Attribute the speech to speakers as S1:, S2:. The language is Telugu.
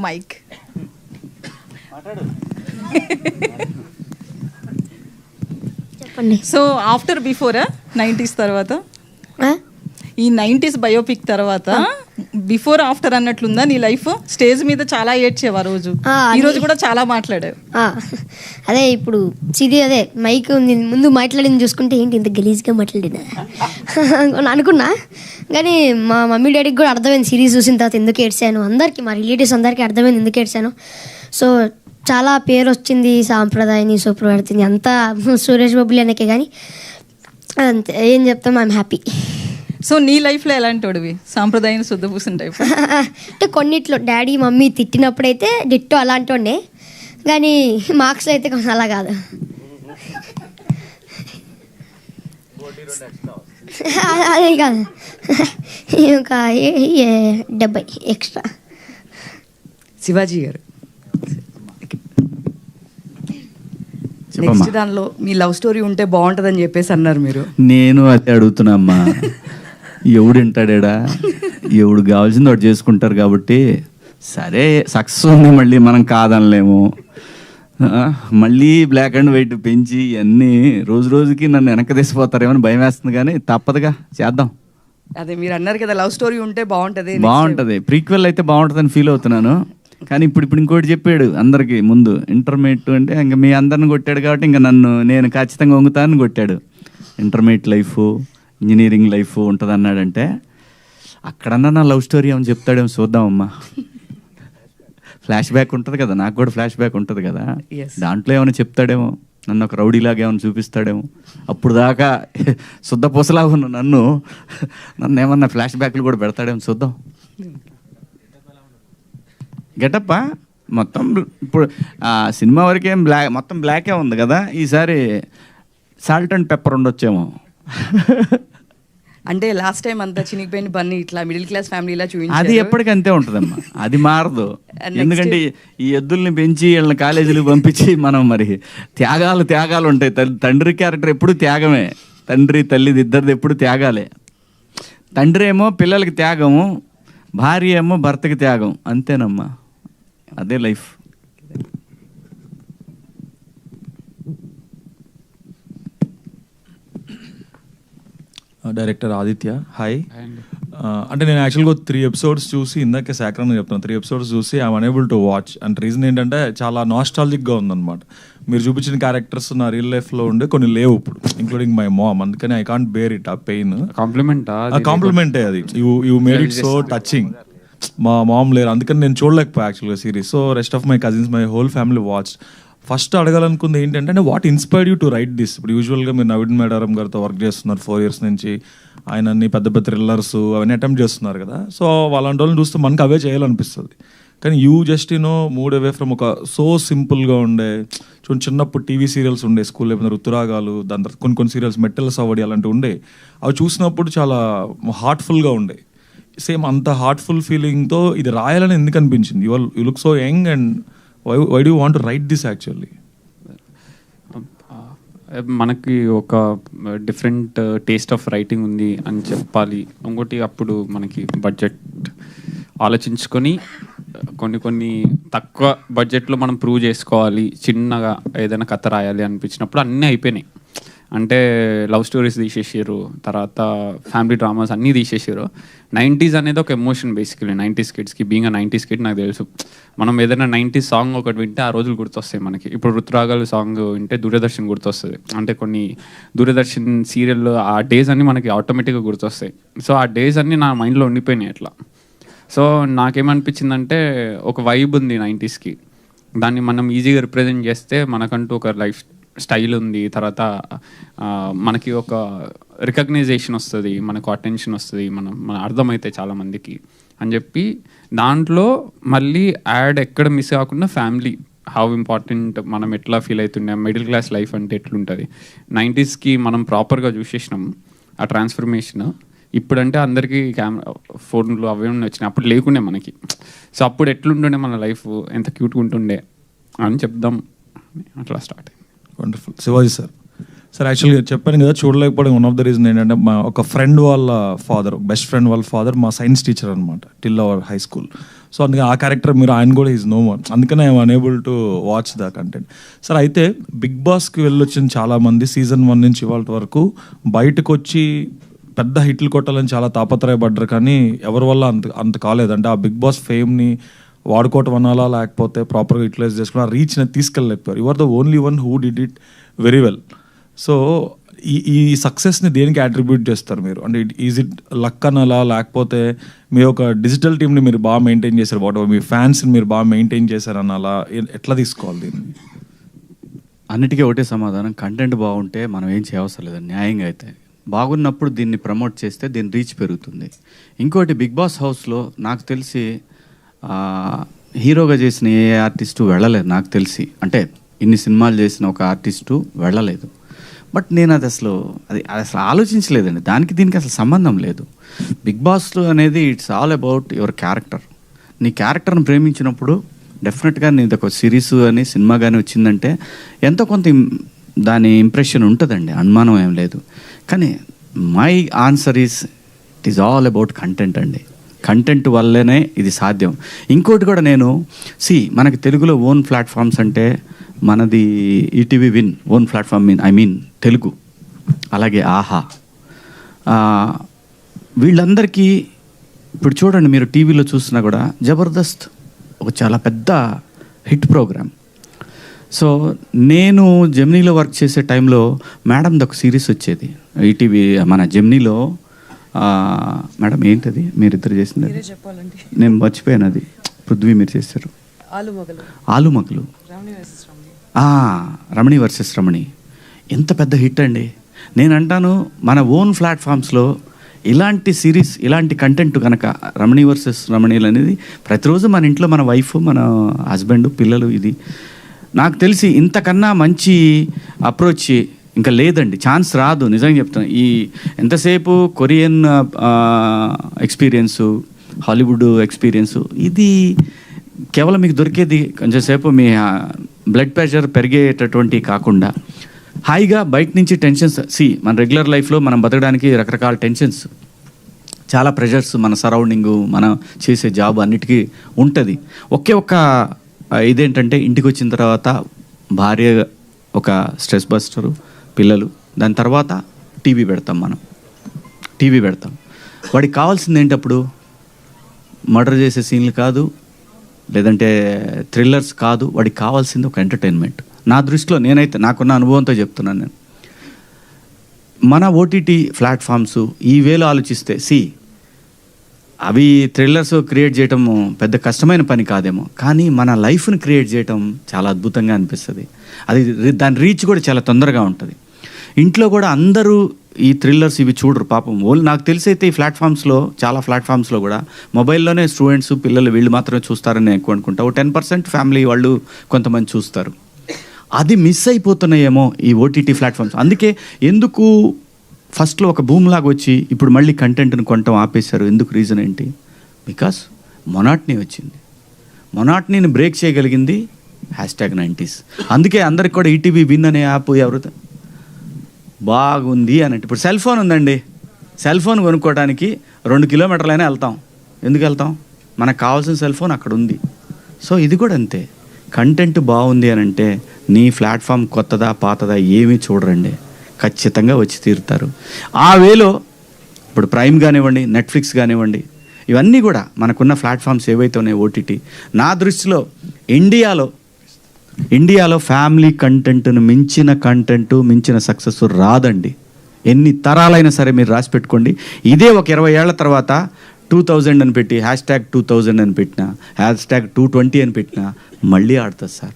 S1: మైక్
S2: చెప్పండి.
S1: సో ఆఫ్టర్ బిఫోర్ నైంటీస్ తర్వాత?
S2: ఆ?
S1: ఈ నైంటీస్ బయోపిక్ తర్వాత? బిఫోర్ ఆఫ్టర్ అన్నట్లుందా నీ లైఫ్? స్టేజ్ మీద చాలా ఏడ్చేవా రోజు? ఈ రోజు కూడా చాలా మాట్లాడావు.
S2: అదే ఇప్పుడు సిరి అదే మైక్ ఉంది ముందు మాట్లాడింది చూసుకుంటే ఏంటి ఇంత గలీజ్గా మాట్లాడినా అని అనుకున్నా. కానీ మా మమ్మీ డాడీకి కూడా అర్థమైంది సిరీస్ చూసిన తర్వాత ఎందుకు ఏడ్చాను. అందరికీ మా రిలేటివ్స్ అందరికీ అర్థమైంది ఎందుకు ఏడ్చాను. సో చాలా పేరు వచ్చింది సాంప్రదాయని సుప్రవర్తిని అంతా సురేష్ బాబులు అనకే కానీ అంతే ఏం చెప్తాం ఐఎమ్ హ్యాపీ
S1: సో నీ లైఫ్లో ఎలాంటి వాడివి? సాంప్రదాయం శుద్ధ పూసిన టైప్.
S2: అంటే కొన్నిట్లో డాడీ మమ్మీ తిట్టినప్పుడైతే డిట్టో అలాంటి ఉండే కానీ మార్క్స్లో అయితే కొంచెం అలా కాదు. అదే కాదు ఏ- డెబ్బై ఎక్స్ట్రా.
S3: శివాజీ గారు. నెక్స్ట్ దానిలో మీ లవ్ స్టోరీ ఉంటే బాగుంటుందని చెప్పేసి అన్నారు మీరు.
S4: నేను అదే అడుగుతున్నా ఎవడు వింటాడేడా? ఎవడు కావాల్సింది వాడు చేసుకుంటారు కాబట్టి సరే సక్సెస్ ఉంది మళ్ళీ మనం కాదనలేము. మళ్ళీ బ్లాక్ అండ్ వైట్ పెంచి అన్నీ రోజు రోజుకి నన్ను వెనక తీసిపోతారేమో అని భయం వేస్తుంది కానీ తప్పదుగా చేద్దాం.
S3: అదే మీరు అన్నారు కదా లవ్ స్టోరీ ఉంటే బాగుంటది
S4: బాగుంటది. ప్రీక్వెల్ అయితే బాగుంటుందని ఫీల్ అవుతున్నాను. కానీ ఇప్పుడు ఇప్పుడు ఇంకోటి చెప్పాడు అందరికి ముందు. ఇంటర్మీడియట్ అంటే ఇంకా మీ అందరిని కొట్టాడు కాబట్టి ఇంకా నన్ను నేను ఖచ్చితంగా వంగుతానని కొట్టాడు. ఇంటర్మీడియట్ లైఫ్ ఇంజనీరింగ్ లైఫ్ ఉంటుంది అన్నాడంటే అక్కడన్నా నా లవ్ స్టోరీ ఏమని చెప్తాడేమో చూద్దామమ్మా. ఫ్లాష్ బ్యాక్ ఉంటుంది కదా నాకు కూడా ఫ్లాష్ బ్యాక్ ఉంటుంది కదా. దాంట్లో ఏమైనా చెప్తాడేమో నన్ను ఒక రౌడీలాగా ఏమైనా చూపిస్తాడేమో. అప్పుడు దాకా శుద్ధ పూసలాగా ఉన్న నన్ను నన్ను ఏమన్నా ఫ్లాష్ బ్యాక్లు కూడా పెడతాడేమో చూద్దాం. గెటప్పా మొత్తం ఇప్పుడు ఆ సినిమా వరకు ఏం బ్లాక్ మొత్తం బ్లాకే ఉంది కదా ఈసారి సాల్ట్ అండ్ పెప్పర్ ఉండొచ్చేమో.
S3: అంటే లాస్ట్ టైం అంతా చినిగిపోయిన బన్నీ ఇట్లా మిడిల్ క్లాస్ ఫ్యామిలీలా
S4: అది
S3: చూపించారు.
S4: ఎప్పటికీ అంతే ఉంటుందమ్మా. అది మారదు. ఎందుకంటే ఈ ఎద్దుల్ని పెంచి వీళ్ళని కాలేజీలకు పంపించి మనం మరి త్యాగాలు త్యాగాలు ఉంటాయి. తండ్రి క్యారెక్టర్ ఎప్పుడు త్యాగమే. తండ్రి తల్లిది ఇద్దరిది ఎప్పుడు త్యాగాలే. తండ్రి ఏమో పిల్లలకి త్యాగము భార్య ఏమో భర్తకి త్యాగం. అంతేనమ్మా. అదే లైఫ్
S5: డైరెక్టర్ ఆదిత్య హాయ్ అంటే నేను యాక్చువల్గా త్రీ ఎపిసోడ్స్ చూసి ఇందాకే సేకరణ చెప్తాను త్రీ ఎపిసోడ్స్ చూసి I'm unable to watch and reason ఏంటంటే చాలా నాస్టాలజిక్గా ఉందన్నమాట. మీరు చూపించిన క్యారెక్టర్స్ నా రియల్ లైఫ్లో ఉండే కొన్ని లేవు ఇప్పుడు ఇంక్లూడింగ్ మై మామ్ అందుకని ఐ కాంట్ బేర్ ఇట్ ఆ పెయిన్
S6: కాంప్లిమెంట్
S5: కాంప్లిమెంటే అది. You you made it so touching మా మామ్ లేరు. అందుకని నేను చూడలేకపోయా యాక్చువల్గా series so rest of my cousins my whole family watch first అడగాలనుకుంది ఏంటంటే what inspired you to write this ఇప్పుడు యూజువల్గా మీరు నవీన్ మేడారం గారితో వర్క్ చేస్తున్నారు ఫోర్ ఇయర్స్ నుంచి. ఆయన అన్ని పెద్ద పెద్ద థ్రిల్లర్స్ అవన్నీ అటెంప్ట్ చేస్తున్నారు కదా. సో వాళ్ళంటి వాళ్ళని చూస్తే మనకు అవే చేయాలనిపిస్తుంది. కానీ you just you know mood away from ఒక సో సింపుల్గా ఉండే చూడండి చిన్నప్పుడు టీవీ సీరియల్స్ ఉండే స్కూల్ లేకపోతే ఋతురాగాలు దాని తర్వాత కొన్ని కొన్ని సీరియల్స్ మెట్టెల సవడి అలాంటివి ఉండే. అవి చూసినప్పుడు చాలా హార్ట్ఫుల్గా ఉండే. సేమ్ అంత హార్ట్ఫుల్ ఫీలింగ్తో ఇది రాయాలని ఎందుకు అనిపించింది? You you look so young and why why do want write this actually
S6: మనకి ఒక డిఫరెంట్ టేస్ట్ ఆఫ్ రైటింగ్ ఉంది అని చెప్పాలి. ఇంకోటి అప్పుడు మనకి బడ్జెట్ ఆలోచించుకొని uh, కొన్ని కొన్ని తక్కువ బడ్జెట్లో మనం ప్రూవ్ చేసుకోవాలి. చిన్నగా ఏదైనా కథ రాయాలి అనిపించినప్పుడు అన్నీ అయిపోయినాయి. అంటే లవ్ స్టోరీస్ తీసేసారు తర్వాత ఫ్యామిలీ డ్రామాస్ అన్నీ తీసేసారు నైంటీస్ అనేది ఒక ఎమోషన్ బేసికలీ నైంటీస్ కిడ్స్కి. బీయింగ్ నైంటీస్ కిడ్ నాకు తెలుసు. మనం ఏదైనా నైంటీస్ సాంగ్ ఒకటి వింటే ఆ రోజులు గుర్తొస్తాయి మనకి. ఇప్పుడు రుతురాగాలు సాంగ్ వింటే దూరదర్శన్ గుర్తొస్తుంది. అంటే కొన్ని దూరదర్శన్ సీరియల్ ఆ డేస్ అన్నీ మనకి ఆటోమేటిక్గా గుర్తొస్తాయి. సో ఆ డేస్ అన్నీ నా మైండ్లో ఉండిపోయినాయి అట్లా. సో నాకేమనిపించిందంటే ఒక వైబ్ ఉంది నైంటీస్కి. దాన్ని మనం ఈజీగా రిప్రజెంట్ చేస్తే మనకంటూ ఒక లైఫ్ స్టైల్ ఉంది తర్వాత మనకి ఒక రికగ్నైజేషన్ వస్తుంది మనకు అటెన్షన్ వస్తుంది మనం మన అర్థమైతే చాలామందికి అని చెప్పి దాంట్లో మళ్ళీ యాడ్ ఎక్కడ మిస్ కాకుండా ఫ్యామిలీ హౌ ఇంపార్టెంట్ మనం ఎట్లా ఫీల్ అవుతుండే మిడిల్ క్లాస్ లైఫ్ అంటే ఎట్లుంటుంది. నైంటీస్కి మనం ప్రాపర్గా చూసేసినాం ఆ ట్రాన్స్ఫర్మేషన్. ఇప్పుడంటే అందరికీ కెమెరా ఫోన్లు అవి వచ్చినాయి అప్పుడు లేకుండే మనకి. సో అప్పుడు ఎట్లుంటుండే మన లైఫ్ ఎంత క్యూట్గా ఉంటుండే అని చెప్దాం. అట్లా start
S5: wonderful Shivaji sir. Sir యాక్చువల్గా చెప్పాను కదా చూడలేకపోవడం వన్ ఆఫ్ ద రీజన్ ఏంటంటే మా ఒక ఫ్రెండ్ వాళ్ళ ఫాదర్ బెస్ట్ ఫ్రెండ్ వాళ్ళ ఫాదర్ మా సైన్స్ టీచర్ అనమాట till our high school so అందుకే ఆ క్యారెక్టర్ మీరు ఆయన కూడా ఈజ్ నో వన్ అందుకనే I'm unable to watch the content sir అయితే బిగ్ బాస్కి వెళ్ళొచ్చిన చాలా మంది సీజన్ వన్ నుంచి ఇవాళ వరకు బయటకు వచ్చి పెద్ద హిట్లు కొట్టాలని చాలా తాపత్రయపడ్డారు. కానీ ఎవరి వల్ల అంత అంత కాలేదంటే ఆ బిగ్ బాస్ ఫేమ్ని వాడుకోవటం అనాలా లేకపోతే ప్రాపర్గా యూటిలైజ్ చేసుకుని ఆ రీచ్ని తీసుకెళ్ళలేకపోయారు. You are the only one who did it very well so ఈ ఈ సక్సెస్ని దేనికి అట్రిబ్యూట్ చేస్తారు మీరు? అంటే ఈజ్ ఇట్ లక్ అనాలా లేకపోతే మీ ఒక డిజిటల్ టీమ్ని మీరు బాగా మెయింటైన్ చేశారు? వాట్ మీ ఫ్యాన్స్ని మీరు బాగా మెయింటైన్ చేశారు అనాలా? ఎట్లా తీసుకోవాలి దీన్ని?
S4: అన్నిటికీ ఒకటే సమాధానం. కంటెంట్ బాగుంటే మనం ఏం చేయవసరం లేదు. న్యాయంగా అయితే. బాగున్నప్పుడు దీన్ని ప్రమోట్ చేస్తే దీని రీచ్ పెరుగుతుంది. ఇంకోటి బిగ్ బాస్ హౌస్లో నాకు తెలిసి హీరోగా చేసిన ఏ ఆర్టిస్టు వెళ్ళలేదు నాకు తెలిసి. అంటే ఇన్ని సినిమాలు చేసిన ఒక ఆర్టిస్టు వెళ్ళలేదు. బట్ నేను అది అసలు అది అసలు ఆలోచించలేదండి. దానికి దీనికి అసలు సంబంధం లేదు. బిగ్ బాస్లో అనేది it's all about your character. నీ క్యారెక్టర్ని ప్రేమించినప్పుడు డెఫినెట్గా నీది ఒక సిరీస్ అని సినిమా కానీ వచ్చిందంటే ఎంతో కొంత దాని ఇంప్రెషన్ ఉంటుందండి. అనుమానం ఏం లేదు. కానీ my answer is it is all about content అండి. కంటెంట్ వల్లనే ఇది సాధ్యం. ఇంకోటి కూడా నేను సి మనకి తెలుగులో ఓన్ ప్లాట్ఫామ్స్ అంటే మనది ETV win own platform mean I mean Telugu అలాగే ఆహా. వీళ్ళందరికీ ఇప్పుడు చూడండి మీరు టీవీలో చూసినా కూడా జబర్దస్త్ ఒక చాలా పెద్ద హిట్ ప్రోగ్రామ్ సో నేను జెమినీలో వర్క్ చేసే టైంలో మేడంది ఒక సిరీస్ వచ్చేది. ఈటీవీ మన జెమినీలో మేడం ఏంటది? మీరిద్దరు చేసింది అది? నేను మర్చిపోయాను అది. పృథ్వీ మీరు చేశారు. ఆలు మగలు. రమణి వర్సెస్ రమణి. ఎంత పెద్ద హిట్ అండి. నేను అంటాను మన ఓన్ ప్లాట్ఫామ్స్లో ఇలాంటి సిరీస్ ఇలాంటి కంటెంట్ కనుక రమణి వర్సెస్ రమణీలు అనేది ప్రతిరోజు మన ఇంట్లో మన వైఫ్ మన హస్బెండ్ పిల్లలు ఇది. నాకు తెలిసి ఇంతకన్నా మంచి అప్రోచ్ ఇంకా లేదండి ఛాన్స్ రాదు. నిజంగా చెప్తాను ఈ ఎంతసేపు కొరియన్ ఎక్స్పీరియన్సు హాలీవుడ్ ఎక్స్పీరియన్సు ఇది కేవలం మీకు దొరికేది కొంచెంసేపు మీ బ్లడ్ ప్రెషర్ పెరిగేటటువంటి కాకుండా హాయిగా బయట నుంచి టెన్షన్స్ సి మన రెగ్యులర్ లైఫ్లో మనం బతకడానికి రకరకాల టెన్షన్స్ చాలా ప్రెషర్స్ మన సరౌండింగు మనం చేసే జాబ్ అన్నిటికీ ఉంటుంది. ఒకే ఒక్క ఇదేంటంటే ఇంటికి వచ్చిన తర్వాత భార్య ఒక స్ట్రెస్ బస్టరు పిల్లలు. దాని తర్వాత టీవీ పెడతాం మనం. టీవీ పెడతాం. వాడికి కావాల్సింది ఏంటప్పుడు? మర్డర్ చేసే సీన్లు కాదు లేదంటే థ్రిల్లర్స్ కాదు వాడికి కావాల్సింది ఒక ఎంటర్టైన్మెంట్. నా దృష్టిలో నేనైతే నాకున్న అనుభవంతో చెప్తున్నాను నేను. మన ఓటీటీ ప్లాట్ఫామ్స్ ఈ వేలో ఆలోచిస్తే సి అవి థ్రిల్లర్స్ క్రియేట్ చేయటం పెద్ద కష్టమైన పని కాదేమో కానీ మన లైఫ్ని క్రియేట్ చేయటం చాలా అద్భుతంగా అనిపిస్తుంది. అది దాని రీచ్ కూడా చాలా తొందరగా ఉంటుంది. ఇంట్లో కూడా అందరూ ఈ థ్రిల్లర్స్ ఇవి చూడరు పాపం. ఓన్లీ నాకు తెలిసి అయితే ఈ ప్లాట్ఫామ్స్లో చాలా ప్లాట్ఫామ్స్లో కూడా మొబైల్లోనే స్టూడెంట్స్ పిల్లలు వీళ్ళు మాత్రమే చూస్తారని ఎక్కువ అనుకుంటా. ఓ టెన్ పర్సెంట్ ఫ్యామిలీ వాళ్ళు కొంతమంది చూస్తారు. అది మిస్ అయిపోతున్నాయేమో ఈ ఓటీటీ ప్లాట్ఫామ్స్. అందుకే ఎందుకు ఫస్ట్లో ఒక భూమిలాగా వచ్చి ఇప్పుడు మళ్ళీ కంటెంట్ని కొనటం ఆపేశారు? ఎందుకు రీజన్ ఏంటి? బికాస్ మొనాట్నీ వచ్చింది. మొనాట్నీని బ్రేక్ చేయగలిగింది హ్యాష్ ట్యాగ్ నైంటీస్ అందుకే అందరికి కూడా ఈటీవీ విన్ అనే యాప్ ఎవరు బాగుంది అని అంటే ఇప్పుడు సెల్ ఫోన్ ఉందండి. సెల్ ఫోన్ కొనుక్కోవడానికి రెండు కిలోమీటర్లైనా వెళ్తాం. ఎందుకు వెళ్తాం? మనకు కావాల్సిన సెల్ ఫోన్ అక్కడ ఉంది. సో ఇది కూడా అంతే. కంటెంట్ బాగుంది అని అంటే నీ ప్లాట్ఫామ్ కొత్తదా పాతదా ఏమీ చూడరండి. ఖచ్చితంగా వచ్చి తీరుతారు. ఆ వేలో ఇప్పుడు ప్రైమ్ కానివ్వండి నెట్ఫ్లిక్స్ కానివ్వండి ఇవన్నీ కూడా మనకున్న ప్లాట్ఫామ్స్ ఏవైతే ఉన్నాయో ఓటీటీ నా దృష్టిలో ఇండియాలో ఇండియాలో ఫ్యామిలీ కంటెంట్ను మించిన కంటెంట్ మించిన సక్సెస్ రాదండి. ఎన్ని తరాలైనా సరే మీరు రాసి పెట్టుకోండి. ఇదే ఒక ఇరవై ఏళ్ళ తర్వాత టూ థౌజండ్ అని పెట్టి హ్యాష్ ట్యాగ్ టూ థౌజండ్ అని పెట్టినా హ్యాష్ ట్యాగ్ టూ ట్వంటీ అని పెట్టినా మళ్ళీ ఆడుతుంది సార్.